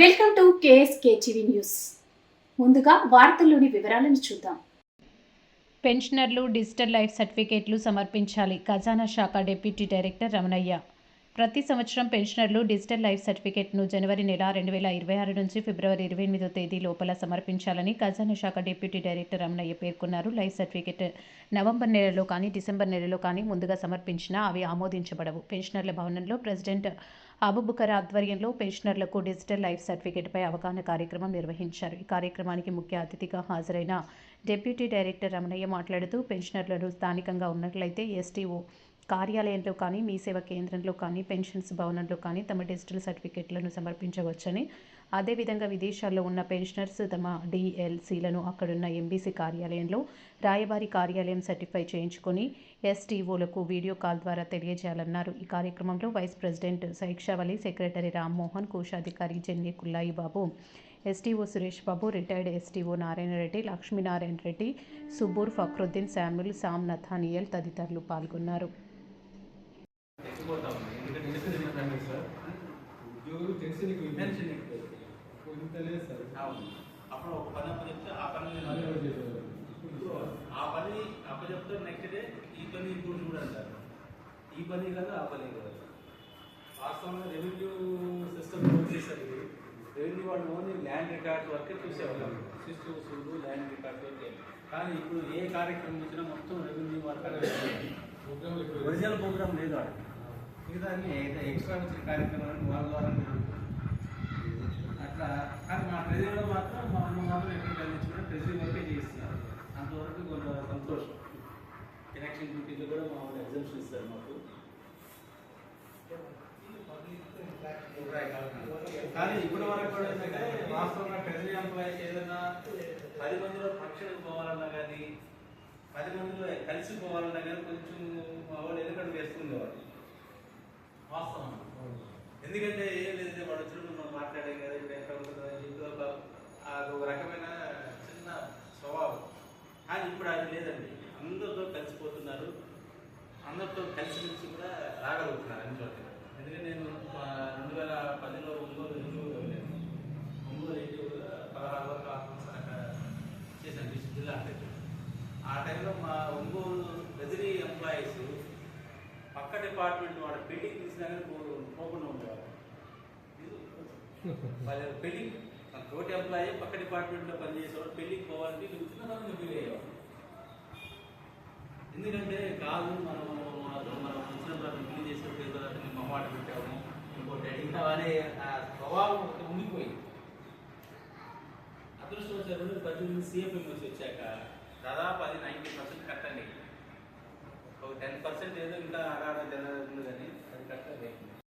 Welcome to KSK TV news. ముందుగా వార్తల్లోని వివరాలను చూద్దాం. పెన్షనర్లు డిజిటల్ లైఫ్ సర్టిఫికేట్లు సమర్పించాలి. ఖజానా శాఖ డిప్యూటీ డైరెక్టర్ రమణయ్య. ప్రతి సంవత్సరం పెన్షనర్లు డిజిటల్ లైఫ్ సర్టిఫికేట్ను జనవరి నెల రెండు వేల ఇరవై ఆరు నుంచి ఫిబ్రవరి ఇరవై ఎనిమిదో తేదీ లోపల సమర్పించాలని ఖజానా శాఖ డిప్యూటీ డైరెక్టర్ రమణయ్య పేర్కొన్నారు. లైఫ్ సర్టిఫికేట్ నవంబర్ నెలలో కానీ డిసెంబర్ నెలలో కానీ ముందుగా సమర్పించినా అవి ఆమోదించబడవు. పెన్షనర్ల భవనంలో ప్రెసిడెంట్ అబుబుకర్ ఆధ్వర్యంలో పెన్షనర్లకు డిజిటల్ లైఫ్ సర్టిఫికేట్పై అవగాహన కార్యక్రమం నిర్వహించారు. ఈ కార్యక్రమానికి ముఖ్య అతిథిగా హాజరైన డిప్యూటీ డైరెక్టర్ రమణయ్య మాట్లాడుతూ పెన్షనర్లను స్థానికంగా ఉన్నట్లయితే ఎస్టీఓ కార్యాలయంలో కానీ మీ సేవా కేంద్రంలో కానీ పెన్షన్స్ భవనంలో కానీ తమ డిజిటల్ సర్టిఫికెట్లను సమర్పించవచ్చని అదేవిధంగా విదేశాల్లో ఉన్న పెన్షనర్స్ తమ డిఎల్సీలను అక్కడున్న ఎంబీసీ కార్యాలయంలో రాయబారి కార్యాలయం సర్టిఫై చేయించుకొని ఎస్టీఓలకు వీడియో కాల్ ద్వారా తెలియజేయాలన్నారు. ఈ కార్యక్రమంలో vice president Saikshavali secretary Rammohan కోశాధికారి Jenny Kullayi Babu STO Suresh Babu retired STO Narayana Reddy Lakshminarayana Reddy Subur Fakruddin Samuel Sam Nathaniel తదితరులు పాల్గొన్నారు ఎక్కిపోతాం ఎందుకంటే మెసేజ్ ఏంటంటే సార్ ఉద్యోగులు తెలిసి నీకు ఎక్కువ. ఇంత లేదు సార్. అవును. అప్పుడు ఒక పని అప్పచెప్తే ఆ పని. ఇప్పుడు ఆ పని అప్పచెప్తే నెక్స్ట్ డే ఈ పని ఇంకోటి కూడా అంటారు ఈ పని కదా ఆ పని కదా వాస్తవంగా రెవెన్యూ సిస్టమ్ వచ్చేసరికి రెవెన్యూ వాళ్ళు ఓన్లీ ల్యాండ్ రికార్డ్ వరకే చూసేవాళ్ళం. సిస్టమ్స్ ల్యాండ్ రికార్డ్ వరకే కానీ ఇప్పుడు ఏ కార్యక్రమం వచ్చినా మొత్తం రెవెన్యూ వర్క్ ఒరిజినల్ ప్రోగ్రామ్ లేదు వాడు మిగతా ఎక్స్ట్రా వచ్చిన కార్యక్రమాలను వాళ్ళ ద్వారా. అట్లా కానీ మా ట్రెజరీలో మాత్రం మా అమ్మ మాత్రం ఎక్కడ కలిగించుకుంటే ట్రెజరీ వరకే చేస్తున్నారు. అంతవరకు కొంత సంతోషం. ఎలక్షన్ డ్యూటీలో కూడా మా వాళ్ళు ఎగ్జామ్షన్ ఇస్తారు మాకు. కానీ ఇప్పటి వరకు కూడా ఏంటంటే వాస్తవంగా ట్రెజరీ ఎంప్లాయీస్ ఏదైనా పది మందిలో ఫంక్షన్కి పోవాలన్నా కానీ పది మందిలో కలిసి పోవాలన్నా కానీ కొంచెం మా వాళ్ళు ఎందుకంటే వేస్తుండేవాడు వాస్తవం. ఎందుకంటే ఏం లేదంటే వాడు వచ్చినప్పుడు మనం మాట్లాడే కదా ఒక రకమైన చిన్న స్వభావం. కానీ ఇప్పుడు అది లేదండి. అందరితో కలిసిపోతున్నారు. అందరితో కలిసి మెలిసి కూడా రాగలుగుతున్నారు అన్ని చోట్ల. ఎందుకంటే నేను రెండు వేల పదిలో ఒంగోలు ఎన్నికలు వెళ్ళాను ఒంగోలు ఎన్నికలు అక్కడ చేశాను డిస్ట్రిక్ట్ జిల్లా అంటే ఆ టైంలో మా ఒంగోలు బెదిరి ఎంప్లాయీస్ పక్క డిపార్ట్మెంట్ వాడు పెళ్ళికి తీసినా కానీ పోకుండా ఉండేవారు వాళ్ళ పెళ్ళి తోటి ఎంప్లాయీ పక్క డిపార్ట్మెంట్లో పనిచేసేవాడు పెళ్ళికి పోవాలంటే వీళ్ళు చిన్నతనంగా ఫీల్ అయ్యేవాడు. ఎందుకంటే కాదు మనం మనం మనం వచ్చినప్పుడు అతను పెళ్ళి చేసినప్పుడు ఏదో నేను మొహమాట పెట్టాము ఇంకోటి అడిగినాం అనే ఆ స్వభావం ఒకటి ఉండిపోయింది. అదృష్టం వచ్చే రెండు పద్దెనిమిది సిఎఫ్ఎంఎస్ వచ్చాక దాదాపు అది నైంటీ పర్సెంట్ కట్టండి ఒక టెన్ పర్సెంట్ ఏదో ఇంకా ఆడాడ జరుగుతుంది కానీ అది కట్టండి